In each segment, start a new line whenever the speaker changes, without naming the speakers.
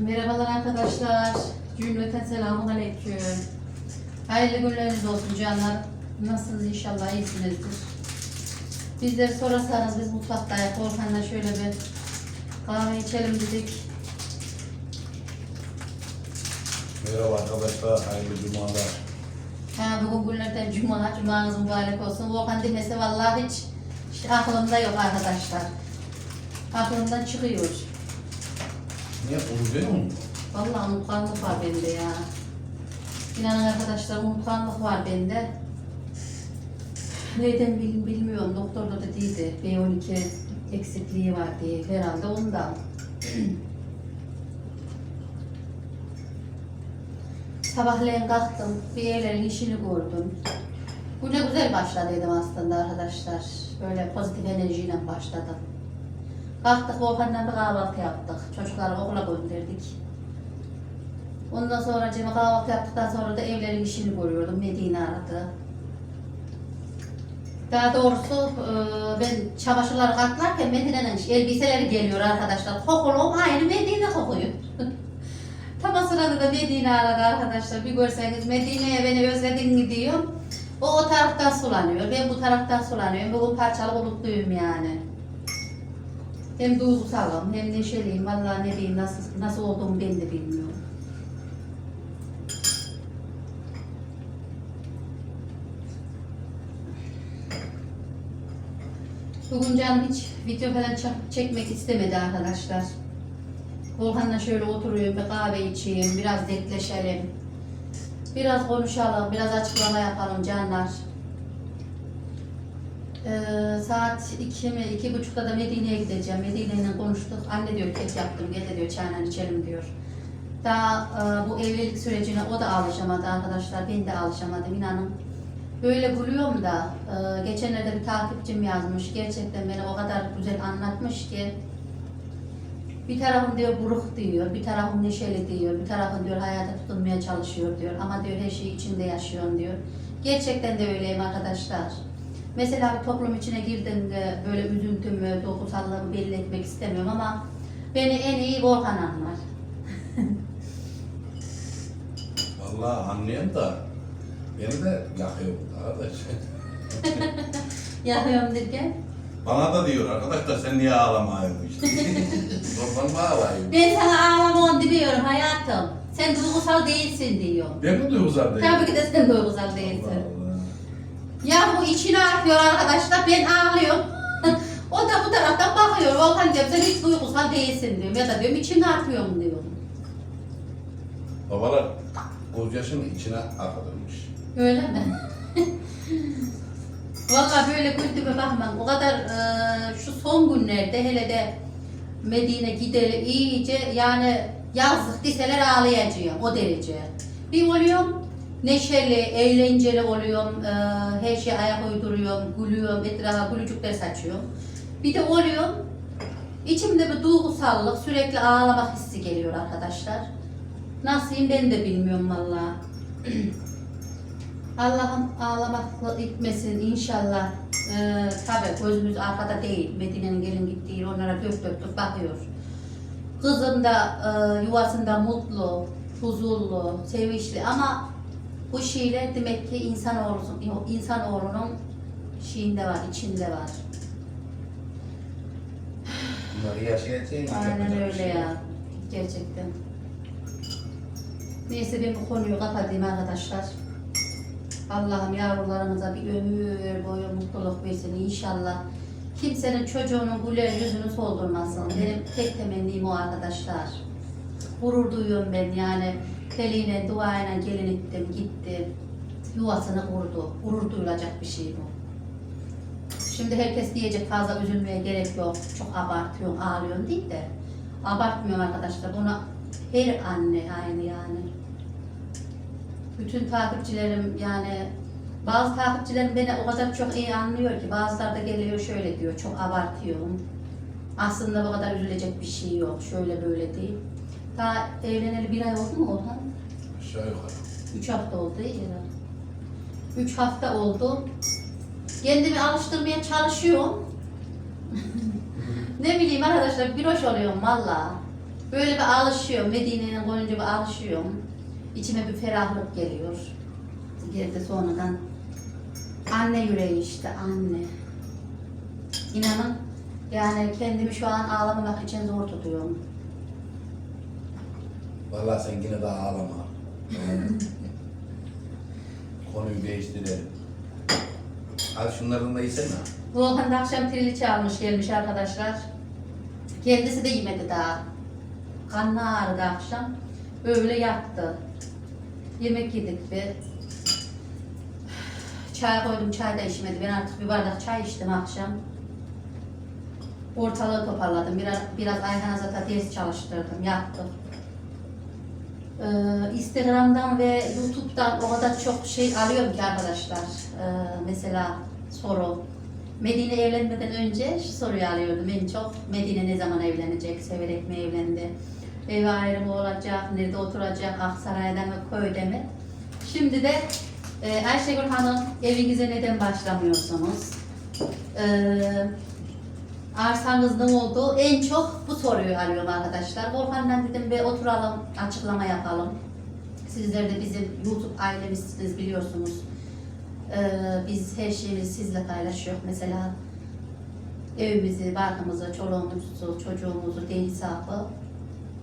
Merhabalar arkadaşlar. Cümleten selamun aleyküm. Hayırlı günleriniz olsun canlar. Nasılsınız inşallah iyisinizdir. Bizleri sorarsanız biz mutfaktayız. Orhan'la şöyle bir kahve içelim dedik.
Merhaba arkadaşlar, hayırlı cumalar.
Ha, bugün günlerden cuma, cumanız mübarek olsun. Orhan demese vallahi hiç, hiç aklımda yok arkadaşlar. Aklımdan çıkıyor.
Niye unutuyor musun?
Vallahi unutkanlık var bende ya. İnanın arkadaşlar unutkanlık var bende. Neden bil, bilmiyorum. Doktor da dediydi. B12 eksikliği var diye. Herhalde ondan. Sabahleyin kalktım. Bir evlerin işini gördüm. Güne güzel başladıydım aslında arkadaşlar. Böyle pozitif enerjiyle başladım. Kalktık Volkan'la bir kahvaltı yaptık. Çocukları okula gönderdik. Ondan sonra Cem'e kahvaltı yaptıktan sonra da evlerin işini görüyordum. Medine aradı. Daha doğrusu e, ben çamaşırları katlarken Medine'nin elbiseleri geliyor arkadaşlar. Kokulu aynı Medine kokuyor. Tam o sırada da Medine aradı arkadaşlar. Bir görseniz Medine'ye beni özledin mi diyor. O o taraftan sulanıyor. Ben bu taraftan sulanıyorum. Bugün parçalı umutluyum yani. Hem duygusalım hem neşeliyim. Vallahi ne diyeyim nasıl, nasıl olduğumu ben de bilmiyorum. Bugün canım hiç video falan çek- çekmek istemedi arkadaşlar. Volkan'la şöyle oturuyorum, bir kahve içeyim, biraz dertleşelim. Biraz konuşalım, biraz açıklama yapalım canlar. Ee, saat iki mi, iki buçukta da Medine'ye gideceğim. Medine'yle konuştuk. Anne diyor kek yaptım, gel diyor çayla içelim diyor. Daha e, bu evlilik sürecine o da alışamadı arkadaşlar. Ben de alışamadım inanın. Böyle gülüyorum da e, geçenlerde bir takipçim yazmış. Gerçekten beni o kadar güzel anlatmış ki bir tarafım diyor buruk diyor, bir tarafım neşeli diyor, bir tarafım diyor hayata tutunmaya çalışıyor diyor. Ama diyor her şeyi içinde yaşıyorum diyor. Gerçekten de öyleyim arkadaşlar. Mesela bir toplum içine girdiğimde böyle üzüntümü, duygusallığımı belli etmek istemiyorum ama beni en iyi Volkan anlar.
Vallahi anlıyorum da beni de yakıyor arkadaş.
Yapıyorum derken.
Bana da diyor arkadaşlar sen niye ağlamayın işte. Mı ağlayayım?
Ben sana ağlamam demiyorum hayatım. Sen duygusal değilsin diyor.
Ben mi duygusal değilim?
Tabii ki de sen duygusal değilsin.
Allah Allah.
Ya bu içine atıyor arkadaşlar ben ağlıyorum. o da bu taraftan bakıyor. Volkan diyor sen hiç duygusal değilsin diyor. Ya da diyorum içine atıyorum diyor.
Babalar göz yaşını içine akıtırmış.
Öyle mi? Vallahi böyle güldüğüme bakmam. O kadar e, şu son günlerde hele de Medine gideli iyice yani yazlık deseler ağlayacağım o derece. Bir oluyorum neşeli, eğlenceli oluyorum. e, her şeye ayak uyduruyorum, gülüyorum, etrafa gülücükler saçıyorum. Bir de oluyorum içimde bir duygusallık, sürekli ağlamak hissi geliyor arkadaşlar. Nasılyım ben de bilmiyorum vallahi. Allah'ım ağlamakla itmesin inşallah. Ee, tabii gözümüz arkada değil. Medine'nin gelin gittiği onlara dört dörtlük bakıyor. Kızım da e, yuvasında mutlu, huzurlu, sevinçli ama bu şeyler demek ki insanoğlu, insanoğlunun şeyinde var, içinde var.
Bunları yaşayacaksın.
Aynen öyle
şey
ya. Gerçekten. Neyse ben bu konuyu kapatayım arkadaşlar. Allah'ım yavrularımıza bir ömür boyu mutluluk versin inşallah. Kimsenin çocuğunun güler yüzünü soldurmasın. Benim tek temennim o arkadaşlar. Gurur duyuyorum ben yani. Teliyle, duayla gelin ettim, gitti. Yuvasını kurdu. Gurur duyulacak bir şey bu. Şimdi herkes diyecek fazla üzülmeye gerek yok. Çok abartıyorum, ağlıyorum değil de. Abartmıyorum arkadaşlar. Bunu her anne aynı yani. Bütün takipçilerim yani bazı takipçilerim beni o kadar çok iyi anlıyor ki bazıları da geliyor şöyle diyor çok abartıyorum. Aslında bu kadar üzülecek bir şey yok. Şöyle böyle değil. Daha evleneli bir ay oldu mu Orhan?
Aşağı yukarı.
Üç hafta oldu mi? Üç hafta oldu. Kendimi alıştırmaya çalışıyorum. ne bileyim arkadaşlar bir hoş oluyorum valla. Böyle bir alışıyorum. Medine'nin koyunca bir alışıyorum. İçime bir ferahlık geliyor. Geride sonradan. Anne yüreği işte anne. İnanın yani kendimi şu an ağlamamak için zor tutuyorum.
Vallahi sen yine daha ağlama. Konuyu değiştirelim. Al şunlardan da yesene.
Volkan da akşam triliçe almış gelmiş arkadaşlar. Kendisi de yemedi daha. Kanlı ağrıdı akşam. Öyle yattı. Yemek yedik ve çay koydum çay da içmedi. Ben artık bir bardak çay içtim akşam. Ortalığı toparladım. Biraz, biraz Ayhan Azat'a ders çalıştırdım. Yattım. Ee, Instagram'dan ve YouTube'dan o kadar çok şey alıyorum ki arkadaşlar. Ee, mesela soru. Medine evlenmeden önce şu soruyu alıyordum en çok. Medine ne zaman evlenecek? Severek mi evlendi? Ev ayrımı olacak? Nerede oturacak? Aksaray'da mı? Köyde mi? Şimdi de e, Ayşegül Hanım evinize neden başlamıyorsunuz? Ee, arsanız ne oldu? En çok bu soruyu arıyorum arkadaşlar. Volkan'dan dedim bir oturalım, açıklama yapalım. Sizler de bizim YouTube ailemizsiniz biliyorsunuz. Ee, biz her şeyimizi sizle paylaşıyoruz. Mesela evimizi, barkımızı, çoluğumuzu, çocuğumuzu, değil hesabı.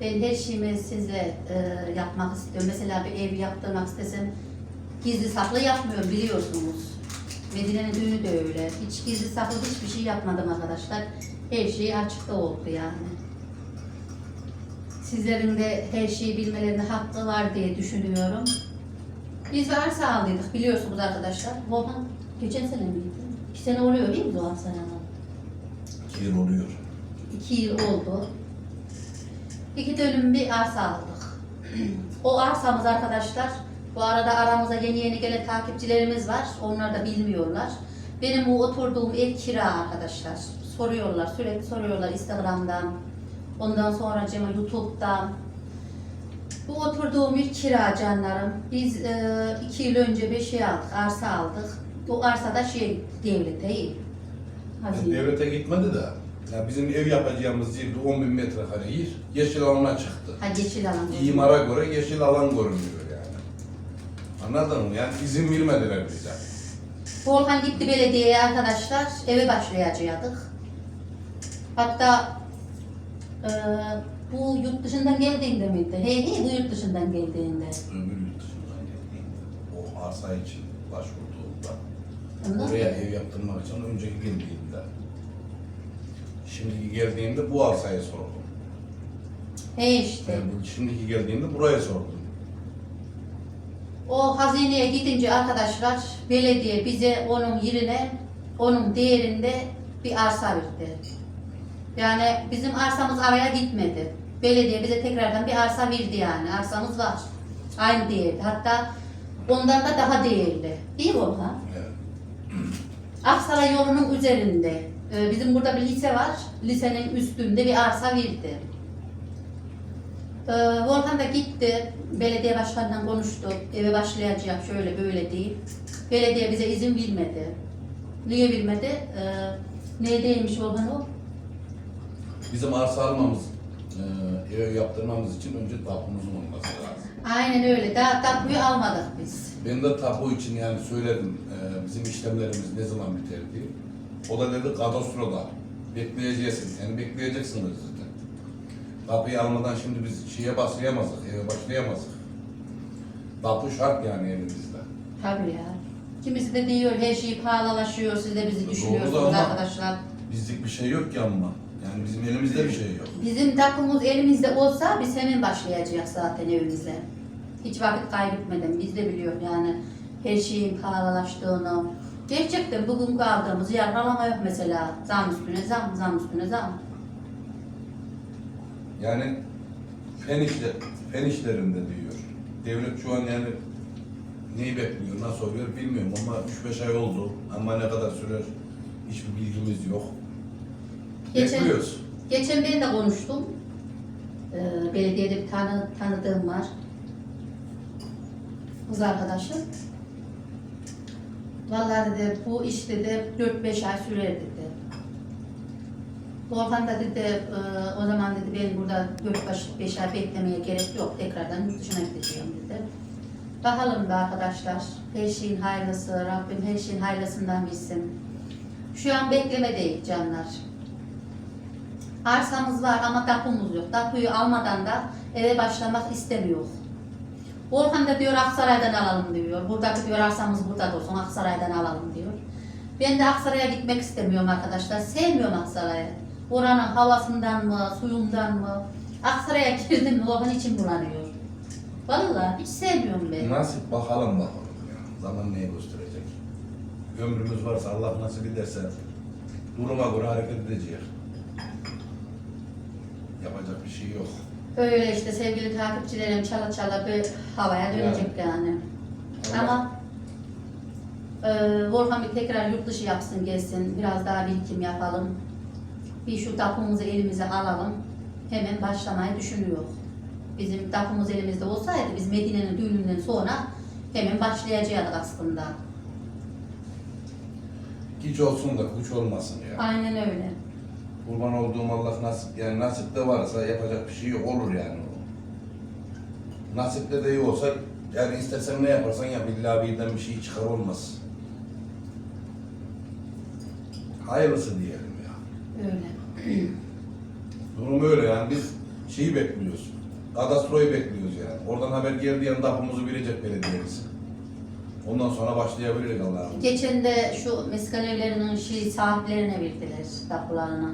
Ben her şeyimi sizle e, yapmak istiyorum. Mesela bir ev yaptırmak istesem gizli saklı yapmıyorum biliyorsunuz. Medine'nin düğünü de öyle. Hiç gizli saklı hiçbir şey yapmadım arkadaşlar. Her şey açıkta oldu yani. Sizlerin de her şeyi bilmelerine hakkı var diye düşünüyorum. Biz bir arsa aldıydık biliyorsunuz arkadaşlar. Volkan geçen sene miydi? İki sene oluyor değil mi bu arsanın?
İki yıl oluyor.
İki yıl oldu. İki dönüm bir arsa aldık. o arsamız arkadaşlar, bu arada aramıza yeni yeni gelen takipçilerimiz var. Onlar da bilmiyorlar. Benim bu oturduğum ev kira arkadaşlar. Soruyorlar, sürekli soruyorlar Instagram'dan. Ondan sonra cema YouTube'dan. Bu oturduğum bir kira canlarım. Biz e, iki yıl önce bir şey aldık, arsa aldık. Bu arsada şey devlet değil. Hazine.
Devlete gitmedi de. Ya bizim ev yapacağımız yerde 10 bin metrekare yer yeşil alana çıktı.
Ha geçil alan.
İmara göre yeşil alan görünüyor. Anladın mı? Yani izin vermediler bize.
Volkan gitti belediyeye arkadaşlar. Eve başlayacaktık. Hatta e, bu yurt dışından geldiğinde miydi? He he bu yurt dışından geldiğinde.
Öbür yurt dışından geldiğinde o arsa için başvurduğumda
Ondan
oraya
sonra-
ev yaptırmak için önceki geldiğimde şimdiki geldiğimde bu arsayı sordum.
He işte.
Yani bu şimdiki geldiğimde buraya sordum.
O hazineye gidince arkadaşlar belediye bize onun yerine onun değerinde bir arsa verdi. Yani bizim arsamız araya gitmedi. Belediye bize tekrardan bir arsa verdi yani. Arsamız var. Aynı değerde. Hatta ondan da daha değerli. Değil mi?
Evet.
Aksaray yolunun üzerinde. Ee, Bizim burada bir lise var. Lisenin üstünde bir arsa verdi. Ee, Volkan da gitti. Belediye başkanından konuştu. Eve başlayacak şöyle böyle değil. Belediye bize izin vermedi. Niye vermedi? Ee, Neydeymiş Volkan o?
Bizim arsa almamız, e, ev yaptırmamız için önce tapumuzun olması lazım.
Aynen öyle. Daha tapuyu almadık biz.
Ben de tapu için yani söyledim e, bizim işlemlerimiz ne zaman biter diye. O da dedi kadastroda bekleyeceksin. Yani bekleyeceksiniz. Tapuyu almadan şimdi biz şeye başlayamazdık, eve başlayamazdık. Tapu şart yani elimizde.
Tabii ya. Kimisi de diyor her şey pahalılaşıyor. Siz de bizi
Doğru
düşünüyorsunuz
ama-
arkadaşlar.
Bizlik bir şey yok ki ama. Yani bizim elimizde bir şey yok.
Bizim takımımız elimizde olsa biz hemen başlayacağız zaten evimize. Hiç vakit kaybetmeden biz de biliyor yani her şeyin pahalılaştığını. Gerçekten bugün aldığımız yarın alamıyor mesela. Zam üstüne zam, zam üstüne zam.
Yani fen, işle, fen işlerinde diyor. Devlet şu an yani neyi bekliyor, nasıl oluyor bilmiyorum ama 3-5 ay oldu. Ama ne kadar sürer hiçbir bilgimiz yok.
Geçen-
Bekliyoruz.
Geçen ben de konuştum. Ee, belediyede bir tane tanıdığım var. Kız arkadaşım. Vallahi dedi bu iş dedi 4-5 ay sürer dedi. Volkan da dedi e, o zaman dedi ben burada dört baş beş beklemeye gerek yok. Tekrardan yurt dışına gideceğim dedi. Bakalım be arkadaşlar. Her şeyin hayırlısı. Rabbim her şeyin hayırlısından bilsin. Şu an bekleme değil canlar. Arsamız var ama tapumuz yok. Tapuyu almadan da eve başlamak istemiyor. Volkan da diyor Aksaray'dan alalım diyor. Buradaki diyor arsamız burada dursun Aksaray'dan alalım diyor. Ben de Aksaray'a gitmek istemiyorum arkadaşlar. Sevmiyorum Aksaray'ı. Oranın havasından mı, suyundan mı? Aksaray'a girdim mi Volkan için bulanıyor. Vallahi hiç sevmiyorum ben.
Nasip bakalım bakalım ya. Zaman neyi gösterecek? Ömrümüz varsa Allah nasip ederse duruma göre hareket edeceğiz. Yapacak bir şey yok.
Öyle işte sevgili takipçilerim çala çala bir havaya dönecek yani. Ama e, Volkan bir tekrar yurt dışı yapsın gelsin. Biraz daha birikim yapalım. Bir şu tapumuzu elimize alalım. Hemen başlamayı düşünüyor. Bizim tapumuz elimizde olsaydı biz Medine'nin düğününden sonra hemen başlayacaktık aslında.
Hiç olsun da güç olmasın ya.
Aynen öyle.
Kurban olduğum Allah nasip yani nasipte varsa yapacak bir şey yok olur yani. Nasipte de iyi olsa yani istersen ne yaparsan yap illa birden bir şey çıkar olmaz. Hayırlısı diyelim ya.
Öyle.
Durum öyle yani biz şeyi bekliyoruz. Kadastroyu bekliyoruz yani. Oradan haber geldiği anda hapımızı verecek belediyemiz. Ondan sonra başlayabiliriz Allah'ım.
Geçen de şu meskan evlerinin şey sahiplerine verdiler tapularını.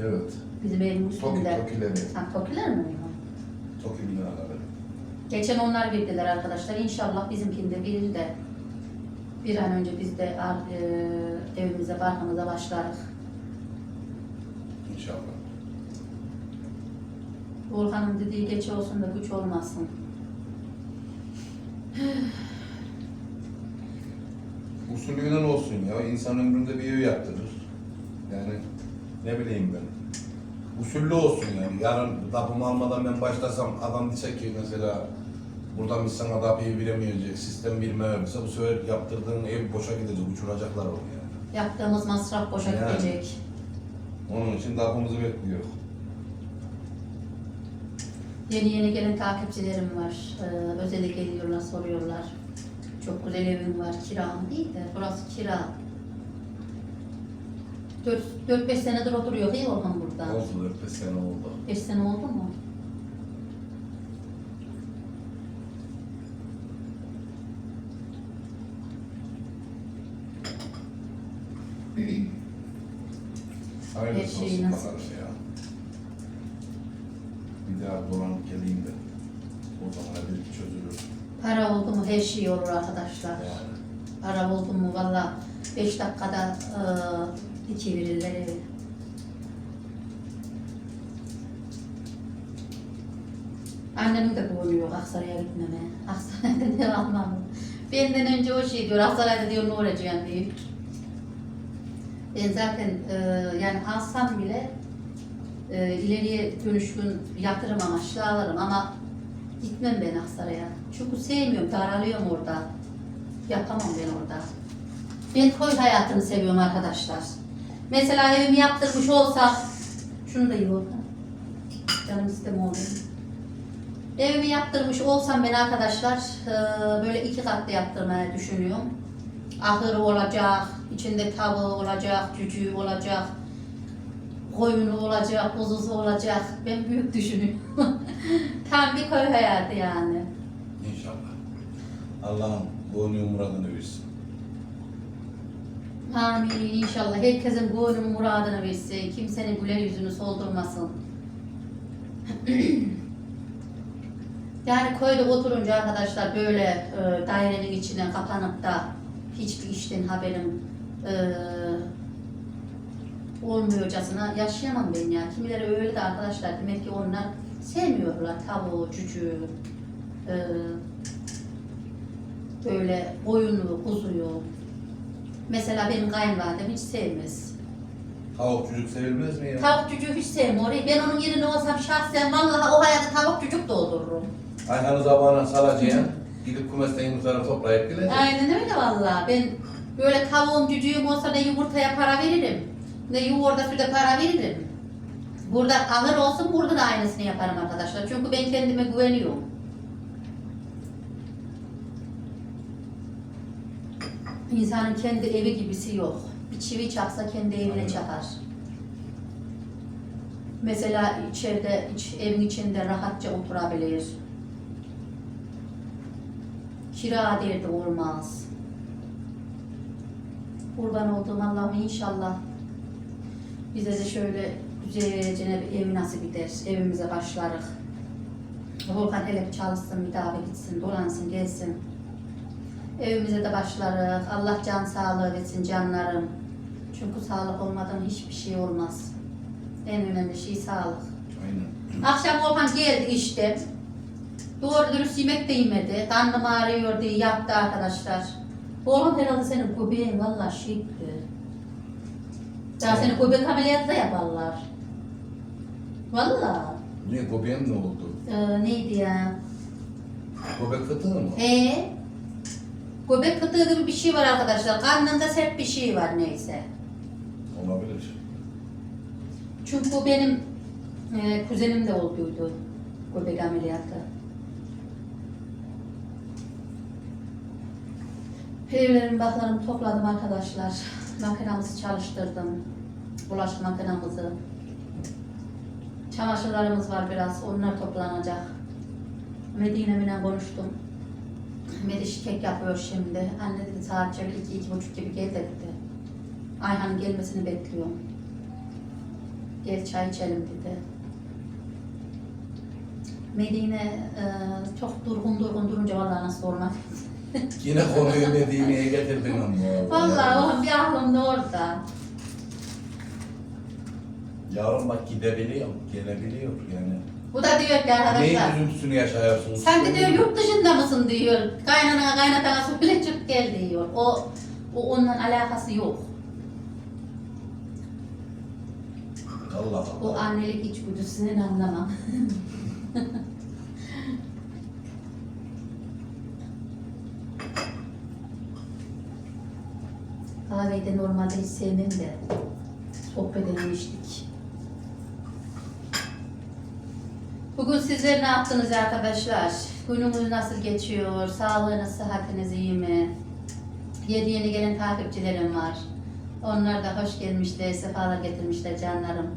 Evet.
Bizim evin
Toki,
üstünde.
Tokileri.
Ha, Tokiler mi?
Toki binaları.
Geçen onlar verdiler arkadaşlar. İnşallah bizimkinde verir de bir an önce biz de e, evimize, barkımıza başlarız.
İnşallah.
Volkan'ın dediği geç olsun da güç olmasın.
Usulüyle olsun ya. İnsan ömründe bir ev yaptırır. Yani ne bileyim ben. Usullü olsun yani. Yarın tapımı almadan ben başlasam adam diyecek ki mesela buradan biz sana tapıyı bilemeyecek, sistem bilmemezse bu sefer yaptırdığın ev boşa gidecek, uçuracaklar onu yani.
Yaptığımız masraf boşa
Yani.
gidecek.
Onun için tapımızı bekliyor.
Yeni yeni gelen takipçilerim var. Ee, özele geliyorlar, soruyorlar. Çok güzel evim var, kira mı değil de burası kira. 4-5 senedir oturuyor değil Volkan burada.
Oldu 4 sene oldu.
5 sene oldu mu?
Hayırlısı
şey
olsun bakalım ya. Bir daha dolanıp geleyim de. O zaman bir çözülür.
Para oldu mu her şey olur arkadaşlar.
Yani.
Para oldu mu valla 5 dakikada e, iki verirler evi. Annemin de boğuluyor Aksaray'a gitmeme. Aksaray'da ne almam. Benden önce o şey diyor, Aksaray'da diyor ne olacaksın diyor. Ben zaten e, yani alsam bile e, ileriye dönüşkün yatırım amaçlı alırım ama gitmem ben Aksaray'a. Çünkü sevmiyorum, daralıyorum orada. Yapamam ben orada. Ben koy hayatını seviyorum arkadaşlar. Mesela evimi yaptırmış olsam, şunu da oldu. Canım istemiyor. Evimi yaptırmış olsam ben arkadaşlar eee, böyle iki katlı yaptırmayı düşünüyorum. Ahırı olacak, içinde tavuğu olacak, cücüğü olacak, koyunu olacak, kuzusu olacak. Ben büyük düşünüyorum. Tam bir köy hayatı yani.
İnşallah. Allah'ım boynu muradını versin.
Amin inşallah. Herkesin gönlünün muradını versin. Kimsenin güler yüzünü soldurmasın. yani köyde oturunca arkadaşlar böyle e, dairenin içine kapanıp da hiçbir işten haberim e, olmuyorcasına yaşayamam ben ya. Kimileri öyle de arkadaşlar demek ki onlar sevmiyorlar tavuğu, cücüğü, e, böyle koyunu, kuzuyu. Mesela benim kayınvalidem hiç sevmez.
Tavuk çocuk sevilmez mi ya?
Tavuk cücüğü hiç sevmiyor. Ben onun yerine olsam şahsen vallahi o hayata tavuk cücük doldururum.
Ayhan'ı zabana salacaksın. Gidip kumesten yumurtaları toplayıp geleceksin.
Aynen öyle vallahi. Ben böyle tavuğum cücüğüm olsa ne yumurtaya para veririm. Ne yoğurda süde para veririm. Burada ağır olsun burada da aynısını yaparım arkadaşlar. Çünkü ben kendime güveniyorum. İnsanın kendi evi gibisi yok. Bir çivi çaksa kendi evine
Aynen.
çakar. Mesela içeride, iç, evin içinde rahatça oturabilir. Kira derdi olmaz. Kurban olduğum Allah'ım inşallah bize de şöyle güzelce bir ev nasip eder. Evimize başlarız. Volkan bir çalışsın, bir daha bir gitsin, dolansın, gelsin. Evimize de başlarız. Allah can sağlığı versin canlarım. Çünkü sağlık olmadan hiçbir şey olmaz. En önemli şey sağlık.
Aynen.
Akşam Volkan geldi işte. Doğru dürüst yemek de yemedi. Karnım ağrıyor diye yattı arkadaşlar. Volkan herhalde senin göbeğin valla şişti. Daha seni göbek ameliyatı da yaparlar. Valla.
Niye göbeğin ne oldu?
Ee, neydi ya?
Göbek fıtığı mı?
He. Göbek fıtığı gibi bir şey var arkadaşlar. Karnında sert bir şey var neyse.
Olabilir.
Çünkü bu benim e, kuzenim de olduydu göbek ameliyatı. Evlerim baklarımı topladım arkadaşlar. Makinamızı çalıştırdım. Bulaşık makinamızı. Çamaşırlarımız var biraz. Onlar toplanacak. Medine'mle konuştum. Mediş kek yapıyor şimdi. Anne dedi saat şöyle iki, iki buçuk gibi gel dedi. Ayhan'ın gelmesini bekliyorum. Gel çay içelim dedi. Medine e, çok durgun durgun durunca vallahi nasıl olmaz.
Yine konuyu Medine'ye getirdin ama.
Vallahi o bir aklımda orada.
Yavrum bak gidebiliyor, gelebiliyor yani.
Bu da diyor ki
Neyin
arkadaşlar.
üzüntüsünü yaşıyorsunuz?
Sen de diyor yurt dışında mısın diyor. Kaynana kaynatana söyle çık gel diyor. O, o onunla alakası yok.
Allah
O
Allah.
annelik içgüdüsünü anlamam. Kahveyi de normalde hiç sevmem de sohbet edemiştik. Bugün sizler ne yaptınız arkadaşlar? Günümüz nasıl geçiyor? Sağlığınız, sıhhatiniz iyi mi? Yeni yeni gelen takipçilerim var. Onlar da hoş gelmişler, sefalar getirmişler canlarım.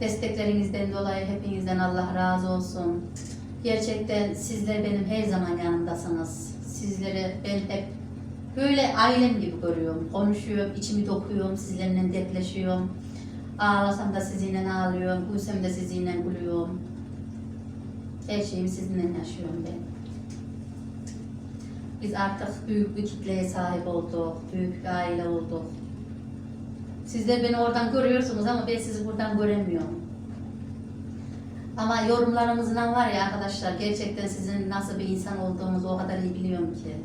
Desteklerinizden dolayı hepinizden Allah razı olsun. Gerçekten sizler benim her zaman yanımdasınız. Sizleri ben hep böyle ailem gibi görüyorum. Konuşuyorum, içimi dokuyorum, sizlerle dertleşiyorum. Ağlasam da sizinle ağlıyorum, gülsem de sizinle gülüyorum. Her şeyimi sizinle yaşıyorum ben. Biz artık büyük bir kitleye sahip olduk, büyük bir aile olduk. Sizler beni oradan görüyorsunuz ama ben sizi buradan göremiyorum. Ama yorumlarımızdan var ya arkadaşlar gerçekten sizin nasıl bir insan olduğunuzu o kadar iyi biliyorum ki.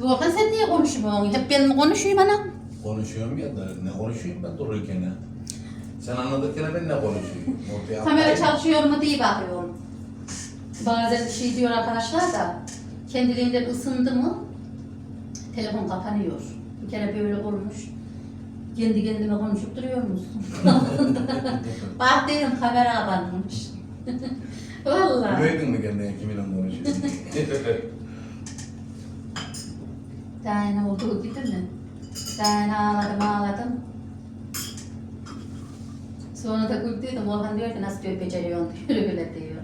Volkan sen niye konuşmuyorsun? Hep ben mi konuşayım anam?
Konuşuyorum ya da ne konuşayım ben dururken ya. Sen anlatırken ben ne konuşuyorum? Ortaya
Kamera
atlayayım.
çalışıyor mu diye bakıyorum. Bazen şey diyor arkadaşlar da kendiliğinden ısındı mı telefon kapanıyor. Bir kere böyle olmuş. Kendi kendime konuşup duruyor musun? Bak dedim kamera kapanmış. Vallahi.
Güleydin mi kendine kiminle konuşuyorsun?
Daha ne olduğu gibi mi? Daha ne ağladım ağladım. Sonra da güldüydüm. Volkan diyor ki nasıl diyor beceriyorsun diyor öyle diyor.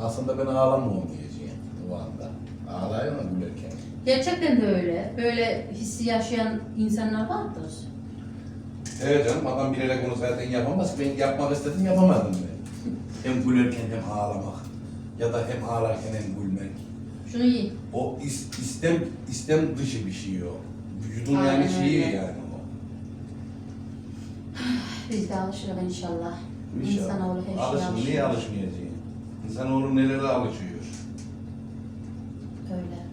Aslında ben ağlamıyorum diyeceğim o anda. Ağlayayım mı gülerken?
Gerçekten de öyle. Böyle hissi yaşayan insanlar vardır.
Evet canım adam bilerek onu zaten yapamaz. Ben yapmak istedim yapamadım ben. Hem gülerken hem ağlamak. Ya da hem ağlarken hem gülmek.
Şunu yiyin.
O is- istem istem dışı bir şey o. Vücudun
Aynen
yani şeyi
öyle.
yani o.
Biz de alışırız inşallah. İnsanoğlu her şeye
Alışın,
alışıyor.
niye alışmayacak? İnsanoğlu nelere alışıyor?
Öyle.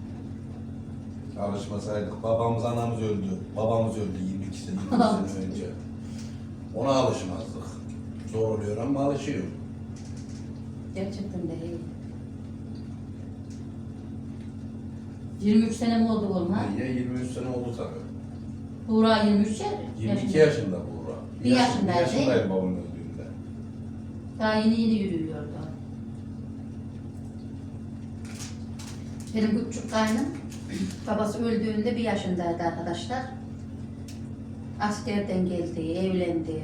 Alışmasaydık babamız anamız öldü. Babamız öldü 22 sene, 20 sene önce. Ona alışmazdık. Zor oluyor ama alışıyor.
Gerçekten de iyi. 23 sene mi oldu oğlum ha?
Ya 23 sene oldu tabii.
Buğra 23 ya.
22 yaşında Buğra.
Bir yaşındaydı.
Bir yaşındaydı babam öldüğünde.
Daha yeni yeni yürüyordu. Benim küçük kaynım babası öldüğünde bir yaşındaydı arkadaşlar. Askerden geldi, evlendi.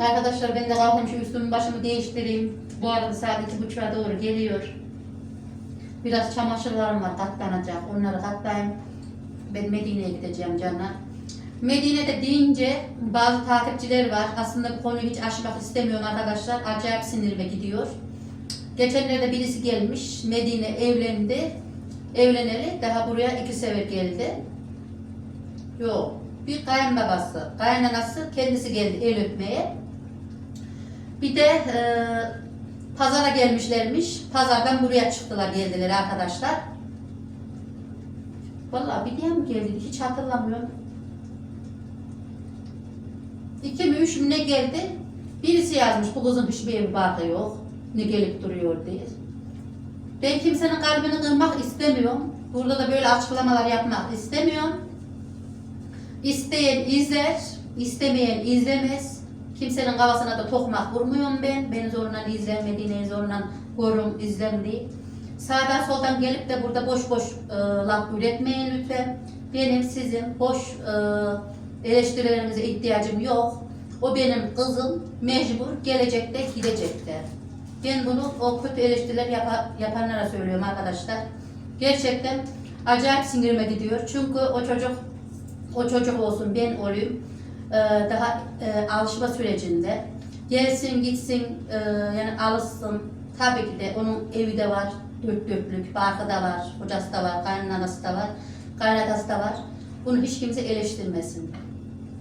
Arkadaşlar ben de kalkayım şu üstümü başımı değiştireyim. Bu arada saat iki buçuğa doğru geliyor. Biraz çamaşırlarım var katlanacak. Onları katlayayım. Ben Medine'ye gideceğim canlar. Medine'de deyince bazı takipçiler var. Aslında bu konuyu hiç açmak istemiyorum arkadaşlar. Acayip sinirime gidiyor. Geçenlerde birisi gelmiş. Medine evlendi. Evleneli daha buraya iki sefer geldi. Yok. Bir kayınbabası, kaynanası kendisi geldi el öpmeye. Bir de e, pazara gelmişlermiş. Pazardan buraya çıktılar geldiler arkadaşlar. Vallahi bir diye mi geldi hiç hatırlamıyorum. İki mi üç mü ne geldi? Birisi yazmış bu kızın hiçbir evi barkı yok. Ne gelip duruyor diye. Ben kimsenin kalbini kırmak istemiyorum. Burada da böyle açıklamalar yapmak istemiyorum. İsteyen izler, istemeyen izlemez. Kimsenin kafasına da tokmak vurmuyorum ben. Beni zorla izlenmediğini, zorla görün, izlen diye. Sağdan soldan gelip de burada boş boş e, laf üretmeyin lütfen. Benim sizin boş e, eleştirilerinize ihtiyacım yok. O benim kızım mecbur gelecekte gidecekte. Ben bunu o kötü eleştiriler yapa- yapanlara söylüyorum arkadaşlar. Gerçekten acayip sinirime gidiyor. Çünkü o çocuk o çocuk olsun ben olayım daha e, alışma sürecinde. Gelsin gitsin e, yani alışsın. Tabii ki de onun evi de var dört dörtlük. Barkı da var hocası da var kaynanası da var kaynatası da var. Bunu hiç kimse eleştirmesin.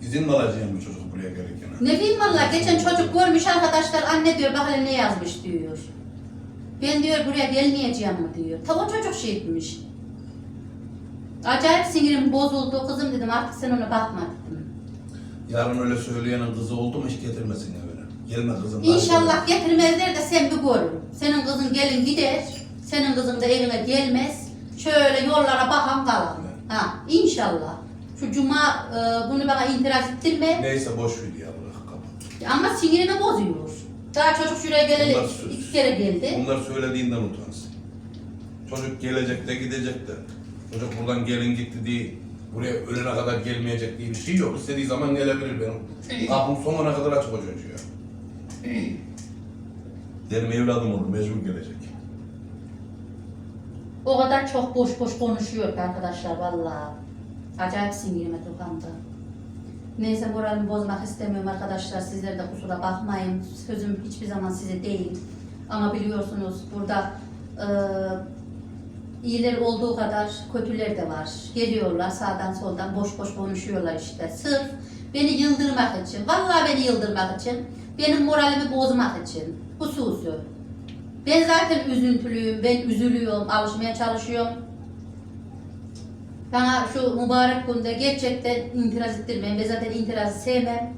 İzin mi alacağım bu çocuk buraya gelirken?
ne bileyim valla geçen çocuk görmüş arkadaşlar anne diyor bak hele ne yazmış diyor. Ben diyor buraya gelmeyeceğim mi? diyor. Ta o çocuk şey etmiş. Acayip sinirim bozuldu. Kızım dedim artık sen ona bakma dedim
Yarın öyle söyleyenin kızı oldu mu hiç getirmesin evine. Gelme kızım.
İnşallah getirmezler de sen bir gör. Senin kızın gelin gider, senin kızın da evine gelmez. Şöyle yollara bakan kalır. Ha, inşallah. Şu cuma e, bunu bana itiraz ettirme.
Neyse boş ver ya bırak kapat.
Ama sinirimi bozuyor. Daha çocuk şuraya geleli iki kere geldi.
Bunlar söylediğinden utansın. Çocuk gelecek de gidecek de. Çocuk buradan gelin gitti diye buraya ölene kadar gelmeyecek diye bir şey yok. İstediği zaman gelebilir benim. Kapım sonuna kadar açık o çocuğa. Benim evladım olur mecbur gelecek.
O kadar çok boş boş konuşuyor arkadaşlar vallahi. Acayip sinirime dokandı. Neyse moralimi bozmak istemiyorum arkadaşlar. Sizler de kusura bakmayın. Sözüm hiçbir zaman size değil. Ama biliyorsunuz burada e, iyiler olduğu kadar kötüler de var. Geliyorlar sağdan soldan boş boş konuşuyorlar işte. Sırf beni yıldırmak için. Vallahi beni yıldırmak için. Benim moralimi bozmak için. Hususu. Ben zaten üzüntülüyüm, ben üzülüyorum, alışmaya çalışıyorum. Bana şu mübarek günde gerçekten itiraz ettirmeyin. Ben zaten itirazı sevmem.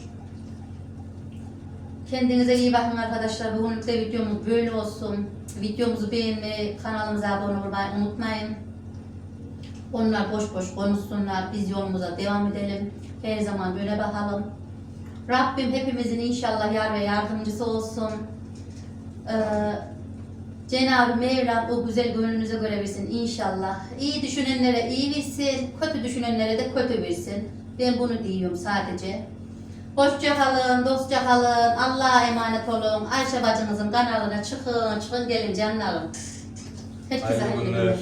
Kendinize iyi bakın arkadaşlar. Bugünlük de videomuz böyle olsun. Videomuzu beğenmeyi, kanalımıza abone olmayı unutmayın. Onlar boş boş konuşsunlar. Biz yolumuza devam edelim. Her zaman böyle bakalım. Rabbim hepimizin inşallah yar ve yardımcısı olsun. Ee, Cenab-ı Mevlam o güzel gönlünüze göre versin inşallah. İyi düşünenlere iyi versin, kötü düşünenlere de kötü versin. Ben bunu diyorum sadece. Hoşça kalın, dostça kalın, Allah'a emanet olun. Ayşe bacınızın kanalına çıkın, çıkın gelin canlarım. Herkese
Hayırlı
günler.